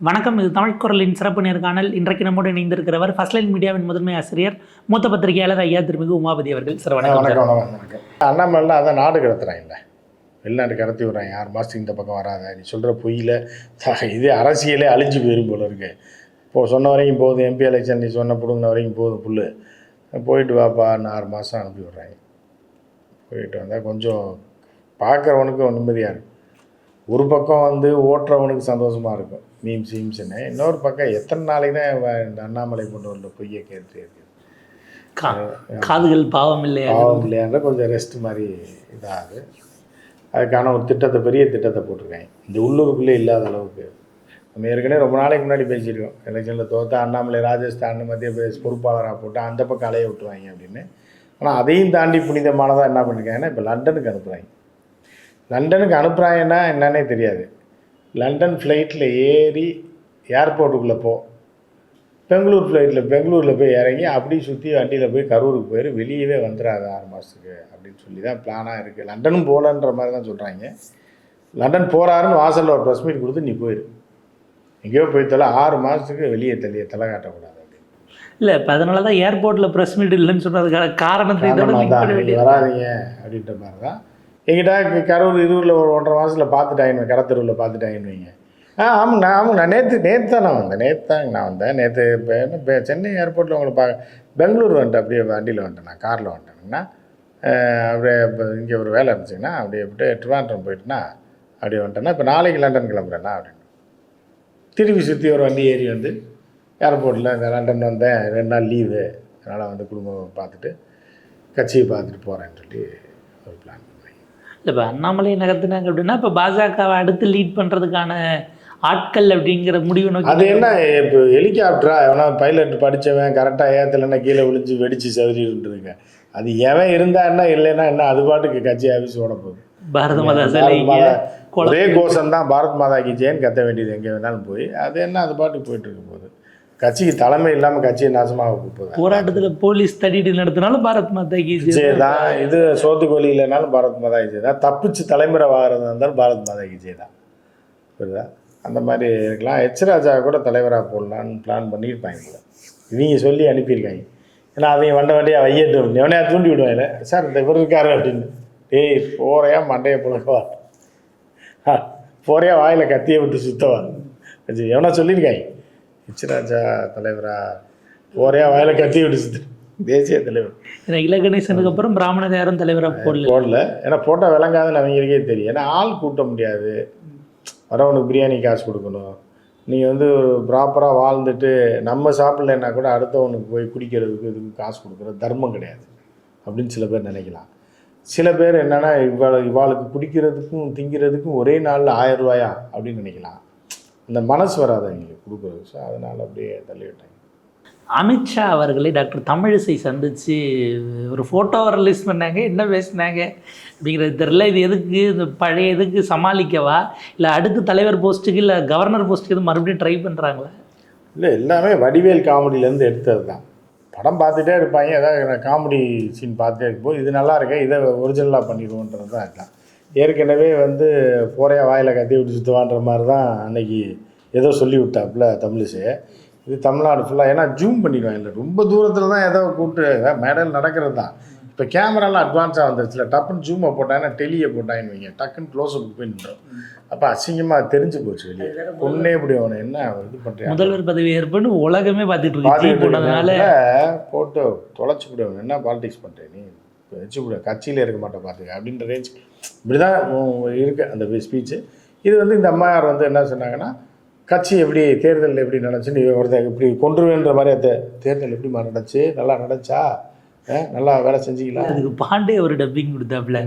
வணக்கம் இது தமிழ் குரலின் சிறப்பு நேர்காணல். இன்றைக்கு நம்மோடு இணைந்திருக்கிறவர் ஃபர்ஸ்ட் லைன் மீடியாவின் முதன்மை ஆசிரியர் மூத்த பத்திரிகையாளர் ஐயா திருமிகு உமாபதி அவர்கள். சார் வணக்கம். வணக்கம் அண்ணாமலை அதான் நாடு கடத்துறாங்கல்ல வெளிநாடு கடத்தி விட்றாங்க. ஆறு மாதத்துக்கு இந்த பக்கம் வராத? நீ சொல்கிற பொய்யில். இது அரசியலே அழிஞ்சு போயிரும் போல இருக்கு. இப்போது சொன்ன வரைக்கும் போதும். எம்பி எலெக்ஷன் நீ சொன்ன பிடுங்கின வரைக்கும் போதும் புல்லு. போயிட்டு வாப்பான்னு ஆறு மாதம் அனுப்பி விட்றாங்க. போயிட்டு வந்தால் கொஞ்சம் பார்க்குறவனுக்கு நிம்மதியாக இருக்கும். ஒரு பக்கம் வந்து ஓட்டுறவனுக்கு சந்தோஷமாக இருக்கும். மீம்ஸ் மீம்ஸ்னு இன்னொரு பக்கம் எத்தனை நாளைக்கு தான் இந்த அண்ணாமலை கொண்டு வந்த பொய்யை கேட்டு இருக்குது கா- காதுகள் பாவம் இல்லையா? பாவம் இல்லையான்ற கொஞ்சம் ரெஸ்ட் மாதிரி இதாகுது. அதுக்கான ஒரு திட்டத்தை பெரிய திட்டத்தை போட்டிருக்காங்க. இந்த உள்ளூருக்குள்ளே இல்லாத அளவுக்கு. நம்ம ஏற்கனவே ரொம்ப நாளைக்கு முன்னாடி பேசியிருக்கோம். எலெக்ஷனில் தோத்தா அண்ணாமலை ராஜஸ்தான் மத்திய பிரதேச பொறுப்பாளராக போட்டு அந்த பக்கம் அலைய விட்டுருவாங்க அப்படின்னு. ஆனால் அதையும் தாண்டி புனிதமானதாக என்ன பண்ணிருக்காங்கன்னா இப்போ லண்டனுக்கு அனுப்புகிறாங்க லண்டனுக்கு அனுப்புகிறாங்கன்னா என்னன்னே தெரியாது. லண்டன் ஃப்ளைட்டில் ஏறி ஏர்போர்ட்டுக்குள்ளே போ. பெங்களூர் ஃப்ளைட்டில் பெங்களூரில் போய் இறங்கி அப்படி சுற்றி வண்டியில் போய் கரூருக்கு போயிரு வெளியவே வந்துடாது ஆறு மாதத்துக்கு அப்படின்னு சொல்லி தான் பிளானாக இருக்குது லண்டனும் போகலன்ற மாதிரி தான் சொல்கிறாங்க லண்டன் போகிறாருன்னு வாசலில் ஒரு ப்ரெஸ் மீட் கொடுத்து நீ போயிரு. எங்கேயோ போய் தலை ஆறு மாதத்துக்கு வெளியே தள்ளிய தலை காட்டக்கூடாது இல்லை இப்போ அதனால தான் ஏர்போர்ட்டில் ப்ரெஸ் மீட் இல்லைன்னு சொன்னதுக்கான காரணத்தை வராதீங்க அப்படின்ற மாதிரி தான் எங்கிட்ட கரூர் இருவில் ஒரு ஒன்றரை மாதத்தில் பார்த்துட்டாங்க கடத்தருவில் பார்த்துட்டாங்கன்னு வைங்க. ஆ ஆமாங்கண்ணா ஆமாங்கண்ணா நேற்று நேற்று தான் நான் வந்தேன். நேற்று தாங்க நான் வந்தேன். நேற்று இப்போ என்ன இப்போ சென்னை ஏர்போர்ட்டில் உங்களை பார்க்க பெங்களூர் வந்துட்டு அப்படியே வண்டியில் வந்துட்டேன். நான் காரில் வந்துட்டேங்கண்ணா அப்படியே இப்போ இங்கே ஒரு வேலை இருந்துச்சுங்கன்னா அப்படியே அப்படியே ட்ரிவாண்டம் போயிட்டுனா அப்படியே வந்துட்டேன்னா இப்போ நாளைக்கு லண்டன் கிளம்புறேண்ணா அப்படின்னு. திருப்பி சுற்றி ஒரு வண்டி ஏறி வந்து ஏர்போர்ட்டில் இந்த லண்டன் வந்தேன். ரெண்டு நாள் லீவு அதனால் வந்து குடும்பம் பார்த்துட்டு கட்சியை பார்த்துட்டு போகிறேன்னு சொல்லி ஒரு பிளான் இல்லை இப்போ அண்ணாமலை நகர்த்தினாங்க அப்படின்னா இப்போ பாஜகவை அடுத்து லீட் பண்ணுறதுக்கான ஆட்கள் அப்படிங்கிற முடிவு நோக்கி அது என்ன இப்போ ஹெலிகாப்டரா எவனா பைலட் படித்தவன் கரெக்டாக ஏற்றலைன்னா கீழே விழுந்து வெடித்து செதறிட்டுருங்க அது எவன் இருந்தா என்ன இல்லைன்னா என்ன அது பாட்டுக்கு கட்சி ஆஃபீஸ் ஓட போகுது. பாரத மாதா ஒரே கோஷம் தான் பாரத் மாதா கி ஜெயன் கத்த வேண்டியது எங்கே வேணாலும் போய் அது என்ன அது பாட்டுக்கு போயிட்டு இருக்க போகுது. கட்சிக்கு தலைமை இல்லாமல் கட்சியை நாசமாக போகுது போராட்டத்தில் போலீஸ் தடியடி நடத்தினாலும் பாரத் மாதா கி ஜெய். தான் இது சோத்துக்கோழி இல்லைனாலும் பாரத் மாதா கி ஜெய் தான் தப்பிச்சு தலைமுறை வாகிறது இருந்தாலும் பாரத் மாதா கி ஜெய் தான் புரியுதா? அந்த மாதிரி இருக்கலாம். எச் ராஜா கூட தலைவராக போடலான்னு பிளான் பண்ணியிருப்பாங்க. இவங்க சொல்லி அனுப்பியிருக்காங்க. ஏன்னா அவங்க வண்ட வண்டியாக வையட்டும். எவனையா தூண்டி விடுவாங்க சார் இந்த இவர் இருக்காரு அப்படின்னு. டேய் போறையா? மண்டையை புழக்கவா? போறையா? வாயில் கத்தியை விட்டு சுத்தவா? எவனா சொல்லியிருக்காங்க. எச் ராஜா தலைவரா? போறையா வாயில் விட்டு சுத்த தேசிய தலைவர். ஏன்னா இல கணேசனுக்கு அப்புறம் பிராமணர் யாரும் தலைவராக போடல. போடல. ஏன்னா போட்டால் விளங்காதுன்னு அவங்களுக்கே தெரியும். ஏன்னா ஆள் கூட்ட முடியாது. வரவனுக்கு பிரியாணி காசு கொடுக்கணும். நீங்கள் வந்து ஒரு ப்ராப்பராக வாழ்ந்துட்டு நம்ம சாப்பிட்லன்னா கூட அடுத்தவனுக்கு போய் குடிக்கிறதுக்கு இதுக்கு காசு கொடுக்குறது தர்மம் கிடையாது. அப்படின்னு சில பேர் நினைக்கலாம். சில பேர் என்னென்னா இவாள இவாளுக்கு குடிக்கிறதுக்கும் திங்கிறதுக்கும் ஒரே நாளில் ஆயிரம் ரூபாயா? அப்படின்னு நினைக்கலாம். அந்த மனசு வராது அவங்களுக்கு கொடுக்குறது. ஸோ அதனால் அப்படியே தள்ளி விட்டாங்க அமித்ஷா அவர்களை டாக்டர் தமிழிசை சந்திச்சு ஒரு ஃபோட்டோ ரிலீஸ் பண்ணாங்க. என்ன பேசினாங்க? அப்படிங்கிறது தெரில இது எதுக்கு? இந்த பழைய இதுக்கு சமாளிக்கவா? இல்லை அடுத்த தலைவர் போஸ்ட்டுக்கு இல்லை கவர்னர் போஸ்ட்டுக்கு எதுவும் மறுபடியும் ட்ரை பண்ணுறாங்களா இல்லை எல்லாமே வடிவேல் காமெடியிலேருந்து எடுத்தது தான். படம் பார்த்துட்டே இருப்பாங்க. ஏதாவது காமெடி சீன் பார்த்துட்டே இருக்கும்போது இது நல்லா இருக்கே இதை ஒரிஜினலாக பண்ணிடுவோன்றது தான். இருக்கலாம் ஏற்கனவே வந்து போறையா வாயில் கத்தி விட்டு சுற்றுவான்ற மாதிரி தான் அன்னைக்கு ஏதோ சொல்லி விட்டாப்புல தமிழிசை. இது தமிழ்நாடு ஃபுல்லாக ஏன்னா ஜூம் பண்ணிடுவாங்க இல்லை ரொம்ப தூரத்தில் தான் ஏதோ கூப்பிட்டு மேடையில் நடக்கிறது தான் இப்போ கேமராலாம் அட்வான்ஸாக வந்துருச்சுல டப்புன்னு ஜூமை போட்டாங்கன்னா டெலியை போட்டாங்கன்னு வைங்க டக்குன்னு க்ளோஸ்அப் போய் நின்றோம் அப்போ அசிங்கமாக தெரிஞ்சு போச்சு வெளியே. பொண்ணே இப்படி அவனை என்ன இது பண்ணுறான் முதல்வர் பதவி ஏற்பன்னு உலகமே பார்த்துட்டு போனதுனால. பாத்துக்கிட்டு போட்டு தொலைச்சி விடுவேன் என்ன பாலிடிக்ஸ் பண்ணுறேன் நீ? வச்சு விட கட்சியில் இருக்க மாட்டேன் பார்த்துக்க அப்படின்ற ரேஞ்ச் இப்படி தான் இருக்கு அந்த ஸ்பீச்சு இது வந்து இந்த அம்மையார் வந்து என்ன சொன்னாங்கன்னா கட்சி எப்படி தேர்தல் எப்படி நடந்துச்சு நீ இப்படி கொன்றுவேன்ற மாதிரி அந்த தேர்தல் எப்படிமா நடந்துச்சு? நல்லா நடந்துச்சா? நல்லா வேலை செஞ்சீங்களா அதுக்கு பாண்டே ஒரு டப்பிங் கொடுத்தாப்புல.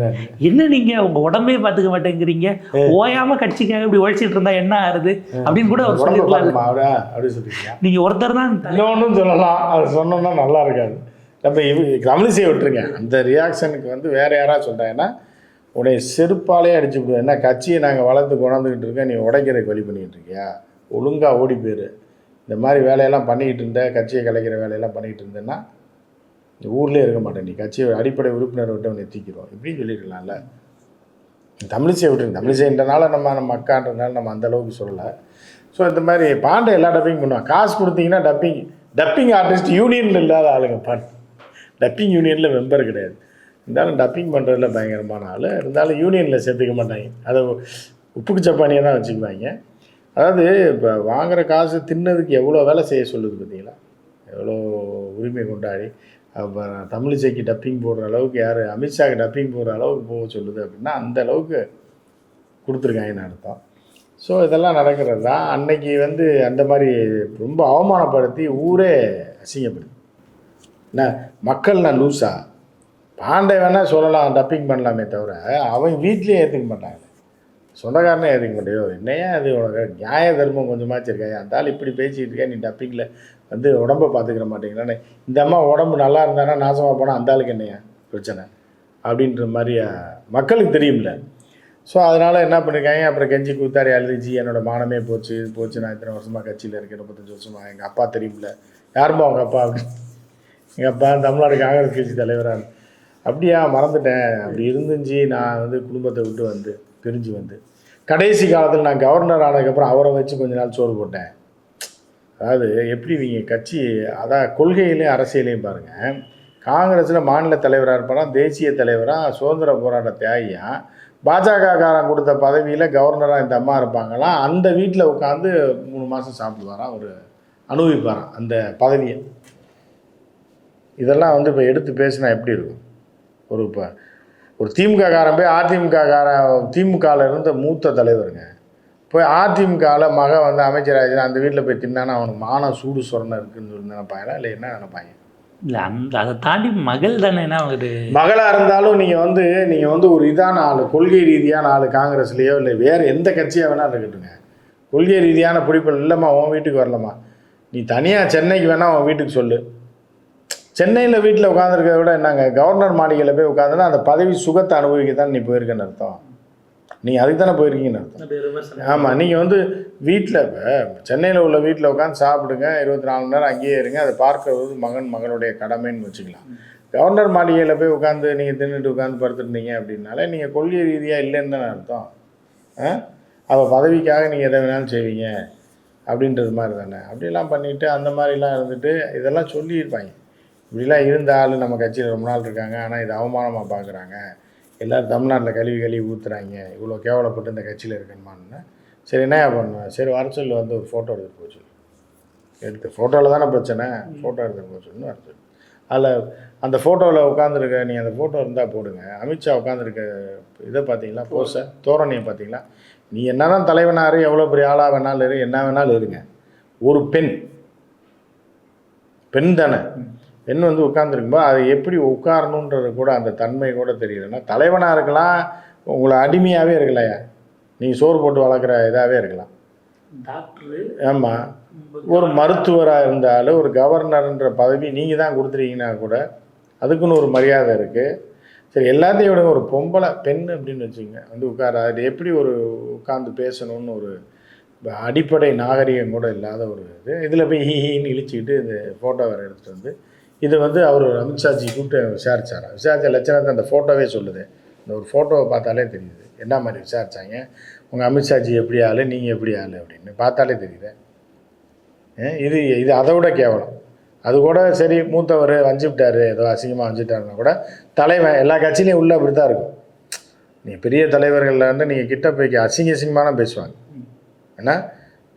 என்ன? நீங்க உங்க உடம்பே பார்த்துக்க மாட்டேங்கிறீங்க? ஓயாம கட்சிக்காக இப்படி உழைச்சிட்டு இருந்தா என்ன ஆறுது? அப்படின்னு கூட அவர் பார்க்கணுமா அவரா அப்படி சொல்லிருக்கீங்க நீங்க ஒருத்தர் தான் இன்னொன்றும் சொல்லலாம் அது சொன்னோம்னா நல்லா இருக்காது. நம்ம இவ தமிழிசையை விட்டுருங்க. அந்த ரியாக்ஷனுக்கு வந்து வேற யாராவது சொல்கிறாங்கன்னா உன்னை செருப்பாலே அடிச்சு விடுவேன் என்ன கட்சியை நாங்கள் வளர்த்து கொண்டாந்துக்கிட்டு இருக்கோம். நீ உடைக்கிறதுக்கு வழி பண்ணிக்கிட்டு இருக்கியா? ஒழுங்காக ஓடி போயிரு. இந்த மாதிரி வேலையெல்லாம் பண்ணிக்கிட்டு இருந்த கட்சியை கலைக்கிற வேலையெல்லாம் பண்ணிக்கிட்டு இருந்தேன்னா இந்த ஊர்லேயே இருக்க மாட்டேன். நீ கட்சியை அடிப்படை உறுப்பினர் விட்டு அவனை தீக்கிறோம். இப்படின்னு சொல்லியிருக்கலாம்ல. தமிழிசை விட்டுருங்க. தமிழிசைன்றனால நம்ம நம்ம அக்கான்றனால நம்ம அந்த அளவுக்கு சொல்லலை. ஸோ இந்த மாதிரி பாண்டை எல்லா டப்பிங் பண்ணுவான் காசு கொடுத்தீங்கன்னா டப்பிங் டப்பிங் ஆர்டிஸ்ட் யூனியனில் இல்லாத ஆளுங்க பாட்டு டப்பிங் யூனியனில் மெம்பர் கிடையாது. இருந்தாலும் டப்பிங் பண்ணுறதுல பயங்கரமான ஆள். இருந்தாலும் யூனியனில் சேர்த்துக்க மாட்டாங்க. அதை உப்புக்கு சப்பானியை தான் வச்சுக்குவாங்க. அதாவது இப்போ வாங்குகிற காசு தின்னதுக்கு எவ்வளோ வேலை செய்ய சொல்லுது பார்த்தீங்களா? எவ்வளோ உரிமை கொண்டாடி. அப்போ தமிழிசைக்கு டப்பிங் போடுற அளவுக்கு யார்? அமித்ஷாக்கு டப்பிங் போடுற அளவுக்கு போக சொல்லுது அப்படின்னா அந்த அளவுக்கு கொடுத்துருக்காங்கன்னு அர்த்தம். ஸோ இதெல்லாம் நடக்கிறது தான். அன்னைக்கு வந்து அந்த மாதிரி ரொம்ப அவமானப்படுத்தி ஊரே அசிங்கப்படுது என்ன மக்கள் நான் லூஸா பாண்டே வேணால் சொல்லலாம் டப்பிங் பண்ணலாமே தவிர அவன் வீட்லேயே ஏற்றுக்க மாட்டாங்க. சொந்தக்காரனே ஏற்றுக்க மாட்டேயோ என்னையா அது உனக்கு நியாய தர்மம் கொஞ்சமாச்சும் இருக்கா அந்த ஆள் இப்படி பேசிக்கிட்டு இருக்கேன் நீ டப்பிங்கில் வந்து உடம்ப பார்த்துக்கிற மாட்டேங்கிறானே. இந்த அம்மா உடம்பு நல்லா இருந்தானா நாசமாக போனால் அந்த ஆளுக்கு என்னையா பிரச்சனை? அப்படின்ற மாதிரியா மக்களுக்கு தெரியும்ல. ஸோ அதனால் என்ன பண்ணியிருக்காங்க அப்புறம் கெஞ்சி கூத்தாரி அழுதுச்சு என்னோட மானமே போச்சு போச்சு. நான் இத்தனை வருஷமாக கட்சியில் இருக்கேன் முப்பத்தஞ்சு வருஷமாக எங்கள் அப்பா தெரியும்ல. யாருமா அவங்க அப்பா அப்படின்னு? எங்கள் அப்பா தமிழ்நாடு காங்கிரஸ் கட்சி தலைவராக அப்படியா மறந்துட்டேன். அப்படி இருந்துச்சு நான் வந்து குடும்பத்தை விட்டு வந்து பிரிஞ்சு வந்து. கடைசி காலத்தில் நான் கவர்னர் ஆனதுக்கப்புறம் அவரை வச்சு கொஞ்ச நாள் சோறு போட்டேன். அதாவது எப்படி இவங்க கட்சி அதான் கொள்கையிலையும் அரசியலையும் பாருங்கள் காங்கிரஸில் மாநில தலைவராக இருப்பாராம் தேசிய தலைவராக சுதந்திர போராட்ட தியாகியாக பாஜகக்காரன் கொடுத்த பதவியில் கவர்னராக இந்த அம்மா இருப்பாங்களாம் அந்த வீட்டில் உட்காந்து மூணு மாதம் சாப்பிடுவாராம் அவர் அனுபவிப்பாராம் அந்த பதவியை. இதெல்லாம் வந்து இப்போ எடுத்து பேசினா எப்படி இருக்கும்? ஒரு இப்போ ஒரு திமுக காரன் போய் அதிமுக காரன் திமுகவில் இருந்த மூத்த தலைவருங்க. போய் அதிமுகவில் மக வந்து அமைச்சராச்சுன்னா அந்த வீட்டில் போய் தின்னானா அவனுக்கு மானம் சூடு சொரணை இருக்குன்னு சொல்லி நினைப்பாங்களா? இல்லை என்ன நினைப்பாங்க? இல்லை அந்த அதை தாண்டி மகள் தானேன்னா ஒரு மகளாக இருந்தாலும் நீங்கள் வந்து நீங்கள் வந்து ஒரு இதான ஆள் கொள்கை ரீதியான ஆள் காங்கிரஸ்லேயோ இல்லை வேறு எந்த கட்சியாக வேணாலும் இருக்கட்டுங்க கொள்கை ரீதியான பிடிப்பில் இல்லைம்மா உன் வீட்டுக்கு வரலம்மா. நீ தனியாக சென்னைக்கு வேணால் உன் வீட்டுக்கு சொல்லு. சென்னையில் வீட்டில் உட்காந்துருக்கிறத விட என்னங்க கவர்னர் மாளிகையில் போய் உட்காந்துன்னா அந்த பதவி சுகத்தை அனுபவிக்க தான் நீ போயிருக்கேன்னு அர்த்தம். நீங்கள் அதுக்கு தானே போயிருக்கீங்கன்னு அர்த்தம். ஆமாம் நீங்கள் வந்து வீட்டில் இப்போ சென்னையில் உள்ள வீட்டில் உட்காந்து சாப்பிடுங்க இருபத்தி நாலு மணி நேரம் அங்கேயே இருங்க அதை பார்க்கறது மகன் மகனுடைய கடமைன்னு வச்சுக்கலாம். கவர்னர் மாளிகையில் போய் உட்காந்து நீங்கள் தின்னுட்டு உட்காந்து படுத்துருந்தீங்க அப்படின்னாலே நீங்கள் கொள்கை ரீதியாக இல்லைன்னு தானே அர்த்தம். ஆ? அவள் பதவிக்காக நீங்கள் எதை வேணாலும் செய்வீங்க அப்படின்றது மாதிரி தானே. அப்படிலாம் பண்ணிவிட்டு அந்த மாதிரிலாம் இருந்துட்டு இதெல்லாம் சொல்லியிருப்பாங்க. இப்படிலாம் இருந்த ஆள் நம்ம கட்சியில் ரொம்ப நாள் இருக்காங்க. ஆனால் இது அவமானமாக பார்க்குறாங்க எல்லோரும் தமிழ்நாட்டில் கழுவி கழுவி ஊற்றுறாங்க இவ்வளோ கேவலப்பட்டு இந்த கட்சியில் இருக்கணுமான்னு. சரி என்ன பண்ணுவேன் சரி வர சொல்லி. வந்து ஒரு ஃபோட்டோ எடுத்துட்டு போச்சு எடுத்து ஃபோட்டோவில் தானே பிரச்சனை. ஃபோட்டோ எடுத்துட்டு போக சொல்லு வர சொல்லு. அதில் அந்த ஃபோட்டோவில் உட்காந்துருக்க நீ அந்த ஃபோட்டோ இருந்தால் போடுங்க. அமித்ஷா உட்காந்துருக்க இதை பார்த்தீங்களா? போஸை தோரணையை பார்த்தீங்களா? நீ என்ன தான் தலைவனாரு எவ்வளோ பெரிய ஆளாக வேணாலும் இரு என்ன வேணாலும் இருங்க. ஒரு பெண். பெண் தானே. பெண் வந்து உட்காந்துருக்கும்போது அது எப்படி உட்காரணுன்றது கூட அந்த தன்மை கூட தெரியலன்னா தலைவனாக இருக்கலாம் உங்களை அடிமையாகவே இருக்கலையா? நீங்கள் சோறு போட்டு வளர்க்குற இதாகவே இருக்கலாம். டாக்டரு. ஆமாம் ஒரு மருத்துவராக இருந்தாலும் ஒரு கவர்னர்ன்ற பதவி நீங்கள் தான் கொடுத்துருக்கீங்கன்னா கூட அதுக்குன்னு ஒரு மரியாதை இருக்குது சரி எல்லாத்தையும் விட ஒரு பொம்பளை பெண் அப்படின்னு வச்சுங்க வந்து உட்கார அது எப்படி ஒரு உட்காந்து பேசணும்னு ஒரு அடிப்படை நாகரிகம் கூட இல்லாத ஒரு இது. இதில் போய் ஹீ ஹீன்னு இழிச்சிக்கிட்டு இந்த ஃபோட்டோ வேறு எடுத்துகிட்டு வந்து இது வந்து அவர் அமித்ஷாஜி கூப்பிட்டு விசாரிச்சாரா விசாரித்த லட்சணத்தை அந்த ஃபோட்டோவே சொல்லுது. இந்த ஒரு ஃபோட்டோவை பார்த்தாலே தெரியுது. என்ன மாதிரி விசாரிச்சாங்க? உங்கள் அமித்ஷாஜி எப்படி ஆள்? நீங்கள் எப்படி ஆள்? அப்படின்னு பார்த்தாலே தெரியுது. இது இது அதை விட கேவலம். அது கூட சரி மூத்தவர் வஞ்சிவிட்டார் ஏதோ அசிங்கமாக வஞ்சிட்டாருன்னா கூட தலைவன் எல்லா கட்சியிலையும் உள்ளே அப்படி தான் இருக்கும். நீங்கள் பெரிய தலைவர்களில் வந்து நீங்கள் கிட்ட போய் அசிங்க அசிங்கமான பேசுவாங்க. ஏன்னா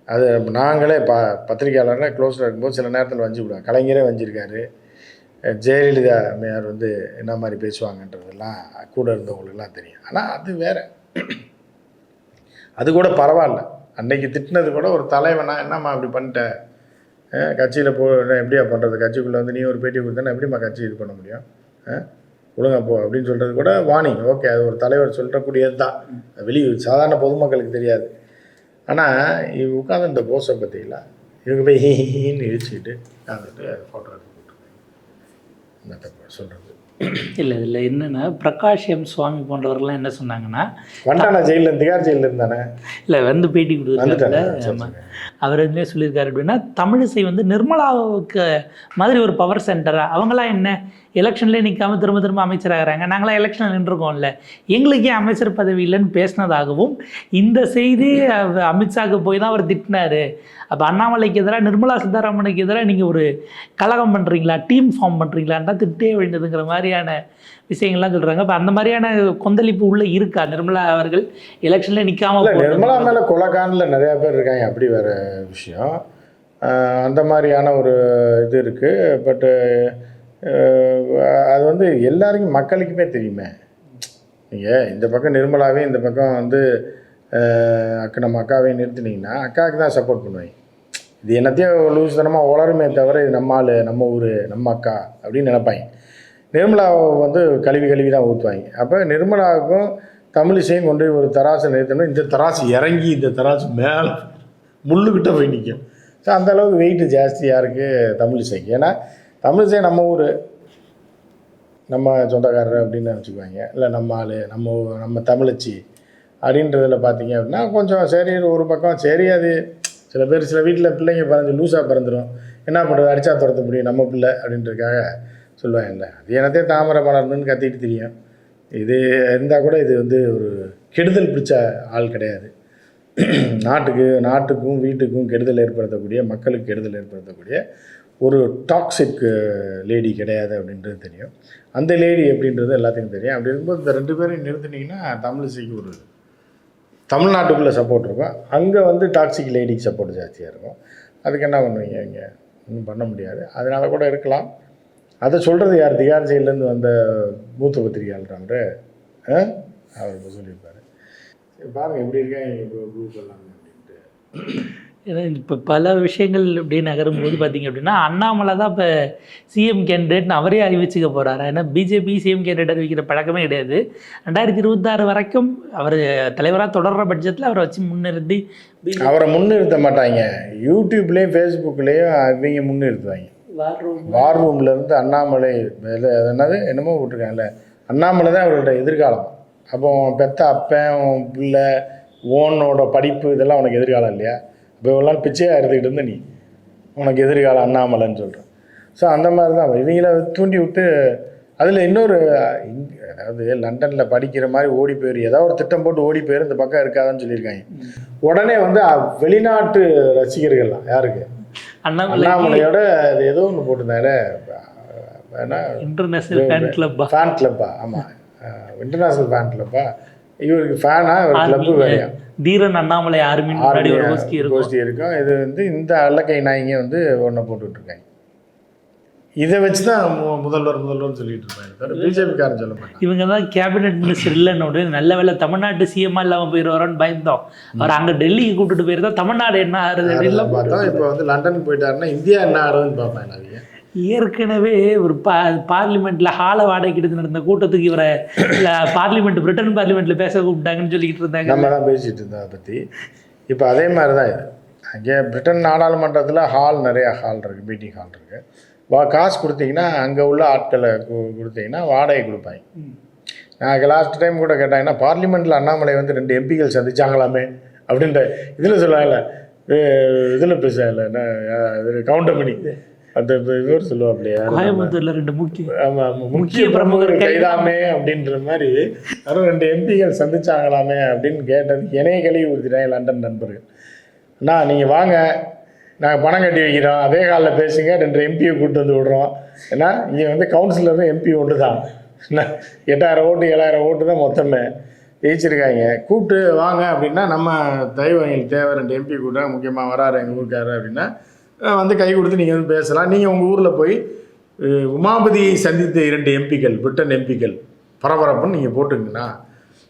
அது நாங்களே ப பத்திரிக்கையாளர்கள் க்ளோஸில் இருக்கும்போது சில நேரத்தில் வஞ்சி விடுவாங்க கலைஞரே வஞ்சிருக்காரு. ஜெயலலிதா அம்மையார் வந்து என்ன மாதிரி பேசுவாங்கன்றதெல்லாம் கூட இருந்தவங்களுக்குலாம் தெரியும். ஆனால் அது வேற. அது கூட பரவாயில்ல. அன்னைக்கு திட்டினது கூட ஒரு தலைவனா என்னம்மா அப்படி பண்ணிட்ட? கட்சியில் போ எப்படியா பண்ணுறது கட்சிக்குள்ளே வந்து நீ ஒரு பேட்டி கொடுத்தனா எப்படிம்மா கட்சி இது பண்ண முடியும்? ஒழுங்கா போ அப்படின்னு சொல்கிறது கூட வார்னிங் ஓகே அது ஒரு தலைவர் சொல்லக்கூடியது தான். வெளியே சாதாரண பொதுமக்களுக்கு தெரியாது. ஆனால் இவங்க உட்காந்து இந்த போஸை பற்றிங்களா இவங்க போய் ஹீன்னு இழிச்சிக்கிட்டு உட்காந்துட்டு ஃபோட்டோ எடுத்து போட்டுருக்காங்க என்னத்தை சொல்கிறது இல்லை இதில் என்னென்னா பிரகாஷ் எம் சுவாமி போன்றவர்கள்லாம் என்ன சொன்னாங்கன்னா வண்டானா ஜெயிலில் திகார் ஜெயிலில் இருந்தானே? இல்லை வந்து பேட்டி கொடுத்துருக்காருல அவர் என்ன சொல்லியிருக்காரு அப்படின்னா தமிழிசை வந்து நிர்மலாவுக்கு மாதிரி ஒரு பவர் சென்டரா அவங்களாம் என்ன? எலெக்ஷன்லேயே நிற்காம திரும்ப திரும்ப அமைச்சராகிறாங்க நாங்களாம் எலெக்ஷனில் நின்றுருக்கோம்ல. எங்களுக்கு ஏன் அமைச்சர் பதவி இல்லைன்னு பேசினதாகவும் இந்த செய்தி அமித்ஷாக்கு போய் தான் அவர் திட்டினாரு. அப்போ அண்ணாமலைக்கு எதிராக நிர்மலா சீதாராமனுக்கு எதிராக நீங்கள் ஒரு கலகம் பண்ணுறீங்களா டீம் ஃபார்ம் பண்ணுறீங்களான்னா திட்டே வேண்டியதுங்கிற மாதிரியான விஷயங்கள்லாம் சொல்கிறாங்க அப்போ அந்த மாதிரியான கொந்தளிப்பு உள்ளே இருக்கா நிர்மலா அவர்கள்? எலெக்ஷனில் நிற்காம நிர்மலா மேலே கொலைகானில் நிறையா பேர் இருக்காங்க. அப்படி வேறு விஷயம். அந்த மாதிரியான ஒரு இது இருக்குது பட்டு அது வந்து எல்லாருக்கும் மக்களுக்குமே தெரியுமே. நீங்கள் இந்த பக்கம் நிர்மலாவே இந்த பக்கம் வந்து அக்கா நம்ம அக்காவையும் நிறுத்தினீங்கன்னா அக்காவுக்கு தான் சப்போர்ட் பண்ணுவேன் இது என்னத்தையும் லூசுத்தனமாக உளருமே தவிர இது நம்ம ஆள் நம்ம ஊர் நம்ம அக்கா அப்படின்னு நினைப்பாங்க. நிர்மலாவை வந்து கழுவி கழுவி தான் ஊற்றுவாங்க அப்போ நிர்மலாவுக்கும் தமிழிசையும் கொண்டு போய் ஒரு தராசு நிறுத்தணும். இந்த தராசு இறங்கி இந்த தராசு மேலே முள்ளுக்கிட்ட போய் நிற்கும் ஸோ அந்தளவுக்கு வெயிட்டு ஜாஸ்தியாக இருக்குது தமிழிசைக்கு ஏன்னா தமிழிசை நம்ம ஊர் நம்ம சொந்தக்காரர் அப்படின்னு நினச்சிக்குவாங்க இல்லை நம்ம ஆள் நம்ம நம்ம தமிழச்சி அப்படின்றதில் பார்த்தீங்க அப்படின்னா கொஞ்சம் சரி ஒரு பக்கம் சரி அது சில பேர் சில வீட்டில் பிள்ளைங்க பிறந்து லூஸாக பிறந்துடும் என்ன பண்ணுறது அடித்தா துரத்த முடியும் நம்ம பிள்ளை அப்படின்றதுக்காக சொல்லுவாங்கல்ல அது எனத்தே தாமரை மலர்னு கத்திட்டு தெரியும். இது இருந்தால் கூட இது வந்து ஒரு கெடுதல் பிடிச்ச ஆள் கிடையாது. நாட்டுக்கு நாட்டுக்கும் வீட்டுக்கும் கெடுதல் ஏற்படுத்தக்கூடிய மக்களுக்கு கெடுதல் ஏற்படுத்தக்கூடிய ஒரு டாக்ஸிக் லேடி கிடையாது அப்படின்றது தெரியும். அந்த லேடி எப்படின்றது எல்லாத்துக்கும் தெரியும். அப்படி இருக்கும்போது இந்த ரெண்டு பேரையும் நிறுத்தினீங்கன்னா தமிழிசைக்கு ஒரு தமிழ்நாட்டுக்குள்ளே சப்போர்ட் இருக்கும். அங்கே வந்து டாக்ஸிக் லேடிக்கு சப்போர்ட் ஜாஸ்தியாக இருக்கும். அதுக்கு என்ன பண்ணுவீங்க? இங்கே ஒன்றும் பண்ண முடியாது. அதனால் கூட இருக்கலாம். அதை சொல்கிறது யார்? திகார் ஜெயிலேருந்து வந்த மூத்த பத்திரிகையாளர் அவர் சொல்லியிருப்பார். பாருங்கள் எப்படி இருக்காங்க இப்போ குரூப் எல்லாம் அப்படின்ட்டு. ஏன்னா இப்போ பல விஷயங்கள் இப்படியே நகரும்போது பார்த்தீங்க அப்படின்னா அண்ணாமலை தான் இப்போ சிஎம் கேண்டிடேட்னு அவரே அறிவிச்சுக்க போகிறாரு ஏன்னா பிஜேபி சிஎம் கேண்டிடேட் அறிவிக்கிற பழக்கமே கிடையாது. ரெண்டாயிரத்தி இருபத்தாறு வரைக்கும் அவர் தலைவராக தொடர்ற பட்சத்தில் அவரை வச்சு முன்னிறுத்தி அவரை முன்னிறுத்த மாட்டாங்க. யூடியூப்லேயும் ஃபேஸ்புக்லேயும் அவங்க முன்னிறுத்துவாங்க. வார் ரூம்லேருந்து அண்ணாமலை என்னது என்னமோ விட்டுருக்காங்கல்ல அண்ணாமலை தான் அவரோட எதிர்காலம். அப்போ பெத்த அப்பன் உன் பிள்ளை ஓனோட படிப்பு இதெல்லாம் உனக்கு எதிர்காலம் இல்லையா? இப்போ இவ்வளோ பிச்சையாக இருந்துக்கிட்டு இருந்த நீ. உனக்கு எதிர்காலம் அண்ணாமலைன்னு சொல்கிறேன் ஸோ அந்த மாதிரி தான் இவங்கள தூண்டி விட்டு அதில் இன்னொரு அதாவது லண்டனில் படிக்கிற மாதிரி ஓடி போயிரு. ஏதாவது ஒரு திட்டம் போட்டு ஓடி போயிரு. இந்த பக்கம் இருக்காதுன்னு சொல்லியிருக்காங்க. உடனே வந்து வெளிநாட்டு ரசிகர்கள்லாம் யாருக்கு? அண்ணாமலை. அண்ணாமலையோட அது ஏதோ ஒன்று போட்டிருந்தாரு. இன்டர்நேஷனல் ஃபேன் கிளப்பா ஃபேன் கிளப்பா ஆமாம் இன்டர்நேஷ்னல் ஃபேன் கிளப்பா இவருக்கு ஃபேனா இவர் கிளப்பு வேறையா? தீரன் அண்ணாமலை ஆர்மின்னு முன்னாடி ஒரு கோஷ்டி இருக்கும். கோஷ்டி இருக்கும் இது வந்து இந்த அல்லக்கை நாய்ங்க வந்து ஒன்றை போட்டுட்ருக்காங்க. இதை வச்சு தான் மு- முதல்வர் முதல்வர்னு சொல்லிட்டு இருப்பாங்க பிஜேபிக்காரன் சொல்ல மாட்டாங்க. இவங்க தான் கேபினெட் மினிஸ்டர் இல்லைன்னு உடனே நல்ல வேளை தமிழ்நாட்டு சிஎம்மா இல்லாமல் போயிடுவாரோன்னு பயந்தோம். அவர் அங்கே டெல்லிக்கு கூட்டிட்டு போயிருந்தா தமிழ்நாடு என்ன ஆறுது அதெல்லாம் பார்த்தா இப்போ வந்து லண்டனுக்கு போயிட்டாருன்னா இந்தியா என்ன ஆகுதுன்னு பார்ப்பேன் அவங்க ஏற்கனவே ஒரு பா பார்லிமெண்ட்டில் ஹாலை வாடகைக்கு எடுத்து நடந்த கூட்டத்துக்கு இவரை இல்லை பார்லிமெண்ட் பிரிட்டன் பார்லிமெண்ட்டில் பேச கூப்பிட்டாங்கன்னு சொல்லிக்கிட்டு இருந்தாங்க. நம்ம தான் பேசிகிட்டு இருந்தோம் அதை பற்றி இப்போ அதே மாதிரி தான் இது. அங்கே பிரிட்டன் நாடாளுமன்றத்தில் ஹால் நிறைய ஹால் இருக்குது மீட்டிங் ஹால் இருக்குது வா காசு கொடுத்தீங்கன்னா அங்கே உள்ள ஆட்களை கொடுத்தீங்கன்னா வாடகை கொடுப்பாங்க. நான் லாஸ்ட் டைம் கூட கேட்டாங்கன்னா பார்லிமெண்ட்டில் அண்ணாமலை வந்து ரெண்டு எம்பிகள் சந்திச்சாங்களாமே அப்படின்ற இதில் சொல்லுவாங்கல்ல இதில் என்ன இது கவுண்டர் பண்ணி. அந்த இவர் சொல்லுவாப்லையா கோயம்புத்தூர்ல ரெண்டு முக்கிய ஆமா ஆமா. முக்கிய பிரமுகர் கைதாமே அப்படின்ற மாதிரி யாரும் ரெண்டு எம்பிகள் சந்திச்சாங்களாமே அப்படின்னு கேட்டது என்னைய கழுவி கொடுத்துட்டாங்க லண்டன் நண்பர்கள். அண்ணா நீங்கள் வாங்க. நாங்கள் பணம் கட்டி வைக்கிறோம். அதே காலில் பேசுங்க. ரெண்டு எம்பியை கூப்பிட்டு வந்து விடுறோம். ஏன்னா இங்கே வந்து கவுன்சிலரும் எம்பி ஒன்று தான் எட்டாயிரம் ஓட்டு ஏழாயிரம் ஓட்டு தான் மொத்தமே. ஜெயிச்சிருக்காங்க. கூப்பிட்டு வாங்க அப்படின்னா நம்ம தயவு எங்களுக்கு தேவை. ரெண்டு எம்பி கூட்ட முக்கியமாக வராரு எங்கள் ஊருக்காரர் அப்படின்னா வந்து கை கொடுத்து நீங்கள் வந்து பேசலாம். நீங்கள் உங்கள் ஊரில் போய் உமாபதியை சந்தித்த இரண்டு எம்பிக்கள் பிரிட்டன் எம்பிக்கள் பரபரப்புன்னு நீங்கள் போட்டுங்கண்ணா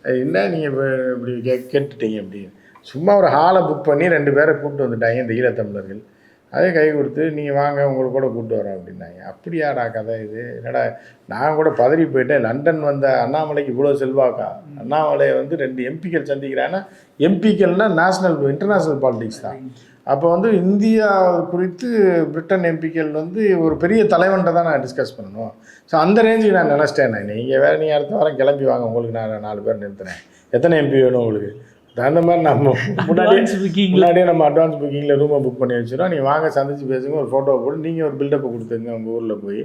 அது என்ன நீங்கள் இப்படி கே கேட்டுட்டீங்க அப்படின்னு சும்மா ஒரு ஹாலை புக் பண்ணி ரெண்டு பேரை கூப்பிட்டு வந்துட்டாங்க இந்த ஈழத்தமிழர்கள். அதே கை கொடுத்து நீங்கள் வாங்க உங்களுக்கு கூட கூப்பிட்டு வரோம் அப்படின்னாங்க. அப்படியாடா கதை இது? என்னடா நான் கூட பதறி போயிட்டேன். லண்டன் வந்த அண்ணாமலைக்கு இவ்வளோ செல்வாக்கா? அண்ணாமலையை வந்து ரெண்டு எம்பிக்கள் சந்திக்கிறான்னா எம்பிக்கள்னால் நேஷ்னல் இன்டர்நேஷ்னல் பாலிடிக்ஸ் தான். அப்போ வந்து இந்தியா குறித்து பிரிட்டன் எம்பிக்கள் வந்து ஒரு பெரிய தலைவன்ட்ட தான் நான் டிஸ்கஸ் பண்ணணும். ஸோ அந்த ரேஞ்சுக்கு நான் நினச்சிட்டேன் நான். நீங்கள் வேறு நீங்கள் அடுத்த வாரம் கிளம்பி வாங்க. உங்களுக்கு நான் நாலு பேர் நிறுத்துறேன். எத்தனை எம்பி வேணும் உங்களுக்கு? அந்த மாதிரி நம்ம முன்னாடியே ல. முன்னாடியே நம்ம அட்வான்ஸ் புக்கிங்கில் ரூமை புக் பண்ணி வச்சிடும் நீங்கள் வாங்க சந்திச்சு பேசுங்க ஒரு ஃபோட்டோவை போட்டு நீங்கள் ஒரு பில்டப்பை கொடுத்துங்க உங்கள் ஊரில் போய்.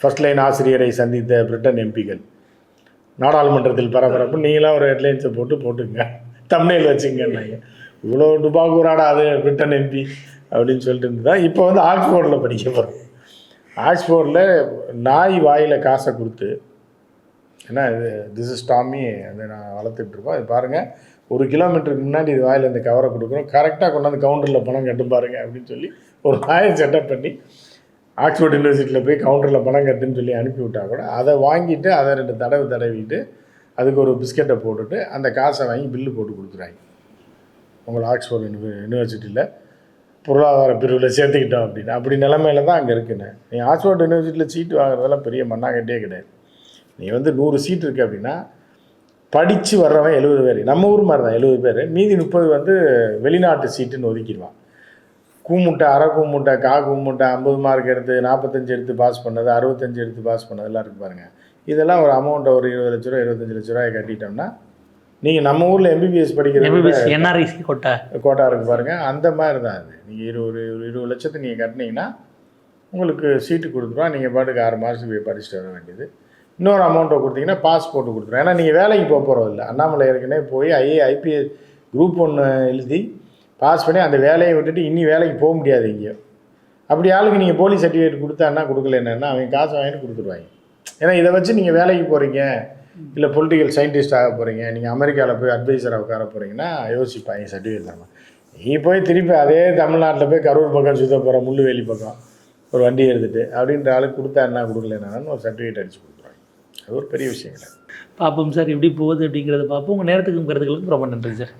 ஃபர்ஸ்ட் லைன் ஆசிரியரை சந்தித்த பிரிட்டன் எம்பிகள் நாடாளுமன்றத்தில் பரபரப்பு. நீங்களாம் ஒரு ஹெட்லைன்ஸை போட்டு போட்டுங்க. தமிழில் வச்சுங்கன்னாங்க இவ்வளோ டுபாக்கூராடா அது பிரிட்டன் எம்பி அப்படின்னு சொல்லிட்டு இருந்தா இப்போ வந்து ஆக்ஸ்போர்டில் படிக்க போகிறோம் ஆக்ஸ்போர்டில் நாய் வாயில் காசை கொடுத்து ஏன்னா இது திஸ் இஸ் டாமி அதை நான் வளர்த்துட்டு இது பாருங்கள் ஒரு கிலோமீட்டருக்கு முன்னாடி இது வாயில் இந்த கவரை கொடுக்குறோம். கரெக்டாக கொண்டாந்து கவுண்டரில் பணம் கட்டு பாருங்க அப்படின்னு சொல்லி ஒரு நாயை செட்டப் பண்ணி ஆக்ஸ்போர்ட் யூனிவர்சிட்டியில் போய் கவுண்டரில் பணம் கட்டுன்னு சொல்லி அனுப்பிவிட்டா கூட அதை வாங்கிட்டு அதை ரெண்டு தடவை தடவிட்டு அதுக்கு ஒரு பிஸ்கெட்டை போட்டுட்டு அந்த காசை வாங்கி பில்லு போட்டு கொடுத்துறாங்க உங்களை ஆக்ஸ்ஃபோர்ட் யூனிவர்சிட்டியில் பொருளாதார பிரிவில் சேர்த்துக்கிட்டோம் அப்படின்னு. அப்படி நிலமையில தான் அங்கே இருக்குன்னு. நீ ஆக்ஸ்போர்ட் யூனிவர்சிட்டியில் சீட்டு வாங்குறதெல்லாம் பெரிய மண்ணாங்கட்டியே கிடையாது. நீ வந்து நூறு சீட் இருக்கு அப்படின்னா படித்து வர்றவன் எழுபது பேர். நம்ம ஊர் மாதிரி தான் எழுபது பேர். மீதி முப்பது வந்து வெளிநாட்டு சீட்டுன்னு ஒதுக்கிடுவான். கூமுட்டை அரை கூமுட்டை கா கூமுட்டை ஐம்பது மார்க் எடுத்து நாற்பத்தஞ்சு எடுத்து பாஸ் பண்ணது அறுபத்தஞ்சு எடுத்து பாஸ் பண்ணதெல்லாம் இருக்கு பாருங்க. இதெல்லாம் ஒரு அமௌண்ட்டை ஒரு இருபது லட்ச ரூபா இருபத்தஞ்சு லட்ச ரூபாய் கட்டிட்டோம்னா நீங்கள் நம்ம ஊரில் எம்பிபிஎஸ் படிக்கிறது எம்பிபிஎஸ் என்ஆர்ஐசி கொட்டை. கோட்டா இருக்கு பாருங்க. அந்த மாதிரி தான் அது. நீங்கள் இருபது ஒரு இருபது லட்சத்தை நீங்கள் கட்டினீங்கன்னா உங்களுக்கு சீட்டு கொடுத்துருவோம் நீங்கள் பாட்டுக்கு ஆறு மாதத்துக்கு போய் படிச்சுட்டு வர வேண்டியது. இன்னொரு அமௌண்ட்டை கொடுத்தீங்கன்னா பாஸ் போட்டு கொடுத்துருவோம் ஏன்னா நீங்கள் வேலைக்கு போக போகிறது இல்லை. அண்ணாமலை ஏற்கனவே போய் ஐஏ ஐபிஎஸ் குரூப் ஒன்று எழுதி பாஸ் பண்ணி அந்த வேலையை விட்டுட்டு இனி வேலைக்கு போக முடியாது எங்கேயும் அப்படி ஆளுக்கு நீங்கள் போலீஸ் சர்டிஃபிகேட் கொடுத்தான்னா கொடுக்கல என்னன்னா அவங்க காசு வாங்கிட்டு கொடுத்துருவாங்க. ஏன்னா இதை வச்சு நீங்கள் வேலைக்கு போகிறீங்க இல்லை பொலிட்டிக்கல் சயின்டிஸ்ட் ஆக போகிறீங்க நீங்கள் அமெரிக்காவில் போய் அட்வைசராக உட்கார போகிறீங்கன்னா யோசிப்பாங்க சர்டிஃபிகேட் தரணும் நீ போய் திருப்பி அதே தமிழ்நாட்டில் போய் கரூர் பக்கம் சுத்த போகிற முள்ளுவேலி பக்கம் ஒரு வண்டி எடுத்துட்டு அப்படின்ற ஆளுக்கு கொடுத்தா என்ன கொடுக்கலன்னு ஒரு சர்டிஃபிகேட் அடிச்சு கொடுத்துருவாங்க அது ஒரு பெரிய விஷயம் இல்லை பார்ப்போம் சார் எப்படி போகுது அப்படிங்கிறத பார்ப்போம் உங்கள் நேரத்துக்கும் கருத்துக்களுக்கும் ரொம்ப நன்றி சார்.